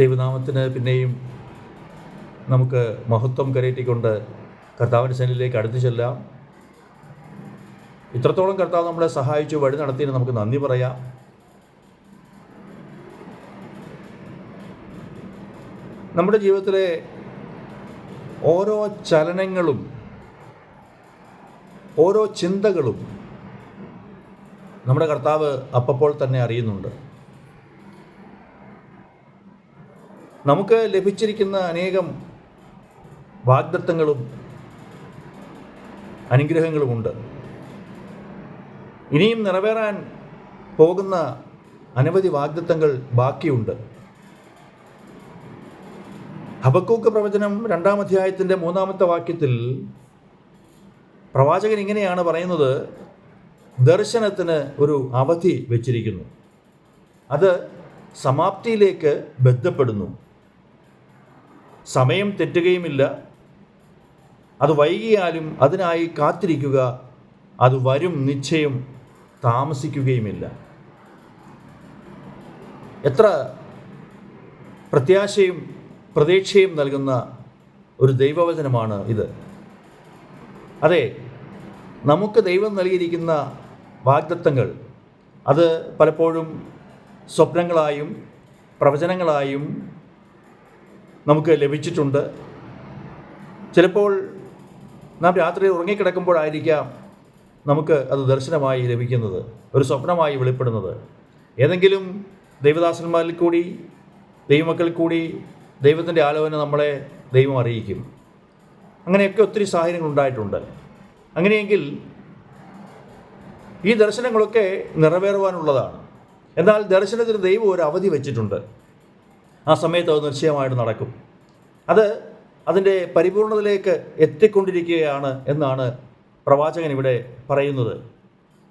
ദൈവനാമത്തിന് പിന്നെയും നമുക്ക് മഹത്വം കരയറ്റിക്കൊണ്ട് കർത്താവിന്റെ സന്നിധിയിലേക്ക് അടുത്തു ചെല്ലാം. ഇത്രത്തോളം കർത്താവ് നമ്മളെ സഹായിച്ചു വഴി നടത്തിയതിന് നമുക്ക് നന്ദി പറയാം. നമ്മുടെ ജീവിതത്തിലെ ഓരോ ചലനങ്ങളും ഓരോ ചിന്തകളും നമ്മുടെ കർത്താവ് അപ്പപ്പോൾ തന്നെ അറിയുന്നുണ്ട്. നമുക്ക് ലഭിച്ചിരിക്കുന്ന അനേകം വാഗ്ദത്തങ്ങളും അനുഗ്രഹങ്ങളുമുണ്ട്. ഇനിയും നിറവേറാൻ പോകുന്ന അനവധി വാഗ്ദത്തങ്ങൾ ബാക്കിയുണ്ട്. ഹബക്കൂക്ക് പ്രവചനം രണ്ടാം അധ്യായത്തിന്റെ മൂന്നാമത്തെ വാക്യത്തിൽ പ്രവാചകൻ ഇങ്ങനെയാണ് പറയുന്നത് ദർശനത്തിന് ഒരു അവധി വച്ചിരിക്കുന്നു. അത് സമാപ്തിയിലേക്ക് ബന്ധപ്പെടുന്നു. സമയം തെറ്റുകയുമില്ല. അത് വൈകിയാലും അതിനായി കാത്തിരിക്കുക. അത് വരും നിശ്ചയം താമസിക്കുകയുമില്ല. എത്ര പ്രത്യാശയും പ്രതീക്ഷയും നൽകുന്ന ഒരു ദൈവവചനമാണ് ഇത്. അതെ നമുക്ക് ദൈവം നൽകിയിരിക്കുന്ന വാഗ്ദത്തങ്ങൾ അത് പലപ്പോഴും സ്വപ്നങ്ങളായും പ്രവചനങ്ങളായും നമുക്ക് ലഭിച്ചിട്ടുണ്ട്. ചിലപ്പോൾ നാം രാത്രി ഉറങ്ങിക്കിടക്കുമ്പോഴായിരിക്കാം നമുക്ക് അത് ദർശനമായി ലഭിക്കുന്നത് ഒരു സ്വപ്നമായി വെളിപ്പെടുന്നത്. ഏതെങ്കിലും ദൈവദാസന്മാരിൽ കൂടി ദൈവമക്കളിൽ കൂടി ദൈവത്തിന്റെ ആലോചന നമ്മളെ ദൈവം അറിയിക്കും. അങ്ങനെയൊക്കെ ഒത്തിരി സാഹചര്യങ്ങൾ ഉണ്ടായിട്ടുണ്ട്. അങ്ങനെയെങ്കിൽ ഈ ദർശനങ്ങളൊക്കെ നിറവേറുവാനുള്ളതാണ്. എന്നാൽ ദർശനത്തിന് ദൈവം ഒരു അവധി വെച്ചിട്ടുണ്ട്. ആ സമയത്ത് അത് നിശ്ചയമായിട്ട് നടക്കും. അത് അതിന്റെ പരിപൂർണതയിലേക്ക് എത്തിക്കൊണ്ടിരിക്കുകയാണ് എന്നാണ് പ്രവാചകൻ ഇവിടെ പറയുന്നത്.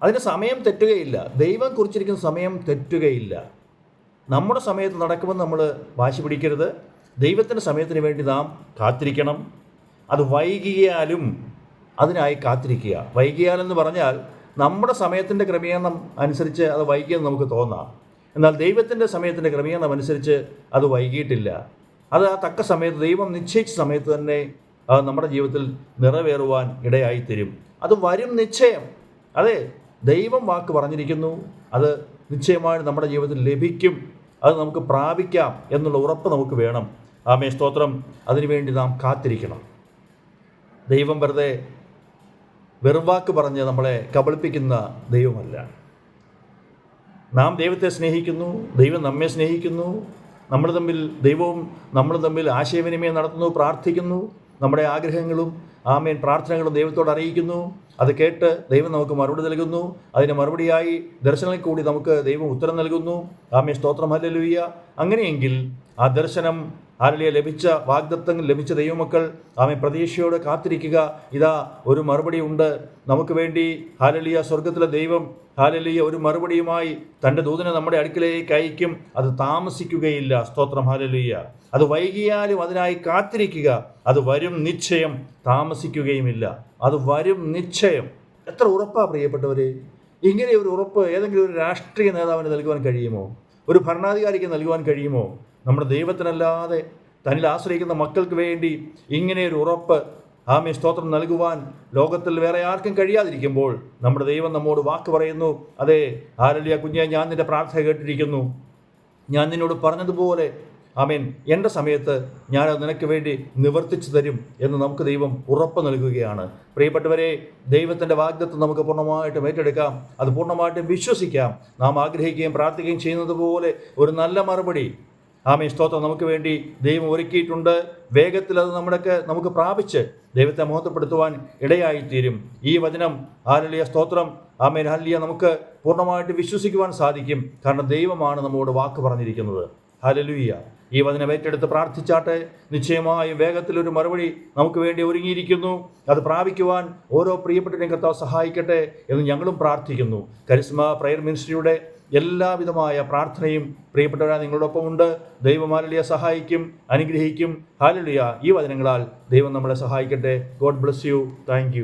അതിന് സമയം തെറ്റുകയില്ല. ദൈവം കുറിച്ചിരിക്കുന്ന സമയം തെറ്റുകയില്ല. നമ്മുടെ സമയത്ത് നടക്കുമെന്ന് നമ്മൾ വാശി പിടിക്കരുത്. ദൈവത്തിന്റെ സമയത്തിന് വേണ്ടി നാം കാത്തിരിക്കണം. അത് വൈകിയാലും അതിനായി കാത്തിരിക്കുക. വൈകിയാലെന്ന് പറഞ്ഞാൽ നമ്മുടെ സമയത്തിന്റെ ക്രമീകരണം അനുസരിച്ച് അത് വൈകിയെന്ന് നമുക്ക് തോന്നാം. എന്നാൽ ദൈവത്തിന്റെ സമയത്തിന്റെ ക്രമീകരണം അനുസരിച്ച് അത് വൈകിയിട്ടില്ല. അത് ആ തക്ക സമയത്ത് ദൈവം നിശ്ചയിച്ച സമയത്ത് തന്നെ നമ്മുടെ ജീവിതത്തിൽ നിറവേറുവാൻ ഇടയായിത്തരും. അത് വരും നിശ്ചയം. അതെ ദൈവം വാക്ക് പറഞ്ഞിരിക്കുന്നു. അത് നിശ്ചയമായി നമ്മുടെ ജീവിതത്തിൽ ലഭിക്കും. അത് നമുക്ക് പ്രാപിക്കാം എന്നുള്ള ഉറപ്പ് നമുക്ക് വേണം. ആമേ സ്തോത്രം. അതിനുവേണ്ടി നാം കാത്തിരിക്കണം. ദൈവം വെറുതെ വെറുവാക്ക് പറഞ്ഞ് നമ്മളെ കബളിപ്പിക്കുന്ന ദൈവമല്ല. നാം ദൈവത്തെ സ്നേഹിക്കുന്നു ദൈവം നമ്മെ സ്നേഹിക്കുന്നു നമ്മൾ തമ്മിൽ ദൈവവും നമ്മൾ തമ്മിൽ ആശയവിനിമയം നടത്തുന്നു പ്രാർത്ഥിക്കുന്നു നമ്മുടെ ആഗ്രഹങ്ങളും ആമേൻ പ്രാർത്ഥനകളും ദൈവത്തോട് അറിയിക്കുന്നു. അത് കേട്ട് ദൈവം നമുക്ക് മറുപടി നൽകുന്നു. അതിന് മറുപടിയായി ദർശനങ്ങളിൽ കൂടി നമുക്ക് ദൈവം ഉത്തരം നൽകുന്നു. ആമേ സ്തോത്രം ഹല്ലേലൂയ. അങ്ങനെയെങ്കിൽ ആ ദർശനം ആരലിയ ലഭിച്ച വാഗ്ദത്തങ്ങൾ ലഭിച്ച ദൈവമക്കൾ ആമെ പ്രതീക്ഷയോടെ കാത്തിരിക്കുക. ഇതാ ഒരു മറുപടി ഉണ്ട്. നമുക്ക് വേണ്ടി ഹാലലിയ സ്വർഗത്തിലെ ദൈവം ഹാലലിയ ഒരു മറുപടിയുമായി തന്റെ ദൂതനെ നമ്മുടെ അടുക്കിലേക്ക് അയക്കും. അത് താമസിക്കുകയില്ല. സ്തോത്രം ഹാലലിയ. അത് വൈകിയാലും അതിനായി കാത്തിരിക്കുക. അത് വരും നിശ്ചയം. താമസിക്കുകയുമില്ല. അത് വരും നിശ്ചയം. എത്ര ഉറപ്പാ പ്രിയപ്പെട്ടവരെ? ഇങ്ങനെ ഒരു ഉറപ്പ് ഏതെങ്കിലും ഒരു രാഷ്ട്രീയ നേതാവിന് നൽകുവാൻ കഴിയുമോ? ഒരു ഭരണാധികാരിക്ക് നൽകുവാൻ കഴിയുമോ? നമ്മുടെ ദൈവത്തിനല്ലാതെ തന്നിൽ ആശ്രയിക്കുന്ന മക്കൾക്ക് വേണ്ടി ഇങ്ങനെ ഒരു ഉറപ്പ് ആമേ സ്തോത്രം നൽകുവാൻ ലോകത്തിൽ വേറെ ആർക്കും കഴിയാതിരിക്കുമ്പോൾ നമ്മുടെ ദൈവം നമ്മോട് വാക്ക് പറയുന്നു അതെ ആരലിയ കുഞ്ഞെ ഞാൻ നിന്റെ പ്രാർത്ഥന കേട്ടിരിക്കുന്നു. ഞാൻ നിന്നോട് പറഞ്ഞതുപോലെ ആമേൻ എന്റെ സമയത്ത് ഞാനത് നിനക്ക് വേണ്ടി നിവർത്തിച്ചു തരും എന്ന് നമുക്ക് ദൈവം ഉറപ്പ് നൽകുകയാണ്. പ്രിയപ്പെട്ടവരെ ദൈവത്തിന്റെ വാഗ്ദത്വം നമുക്ക് പൂർണമായിട്ടും ഏറ്റെടുക്കാം. അത് പൂർണമായിട്ടും വിശ്വസിക്കാം. നാം ആഗ്രഹിക്കുകയും പ്രാർത്ഥിക്കുകയും ചെയ്യുന്നത് പോലെ ഒരു നല്ല മറുപടി ആമേ സ്തോത്രം. നമുക്ക് വേണ്ടി ദൈവം ഒരുക്കിയിട്ടുണ്ട്. വേഗത്തിൽ അത് നമ്മുടെയൊക്കെ നമുക്ക് പ്രാപിച്ച് ദൈവത്തെ മഹത്വപ്പെടുത്തുവാൻ ഇടയായിത്തീരും. ഈ വചനം ആരലിയ സ്തോത്രം ആമേൻ ഹല്ലിയ നമുക്ക് പൂർണമായിട്ട് വിശ്വസിക്കുവാൻ സാധിക്കും. കാരണം ദൈവമാണ് നമ്മോട് വാക്ക് പറഞ്ഞിരിക്കുന്നത്. ഹലലുയ്യ ഈ വചനം ഏറ്റെടുത്ത് പ്രാർത്ഥിച്ചാട്ടെ. നിശ്ചയമായും വേഗത്തിലൊരു മറുപടി നമുക്ക് വേണ്ടി ഒരുങ്ങിയിരിക്കുന്നു. അത് പ്രാപിക്കുവാൻ ഓരോ പ്രിയപ്പെട്ടവരെയും കർത്താവ് സഹായിക്കട്ടെ എന്ന് ഞങ്ങളും പ്രാർത്ഥിക്കുന്നു. കരിസ്മ പ്രയർ മിനിസ്ട്രിയുടെ എല്ലാവിധമായ പ്രാർത്ഥനയും പ്രിയപ്പെട്ടവരാ നിങ്ങളോടൊപ്പം ഉണ്ട്. ദൈവമാലിയ സഹായിക്കും അനുഗ്രഹിക്കും. ഹാലലിയ. ഈ വചനങ്ങളാൽ ദൈവം നമ്മളെ സഹായിക്കട്ടെ. God bless you. താങ്ക്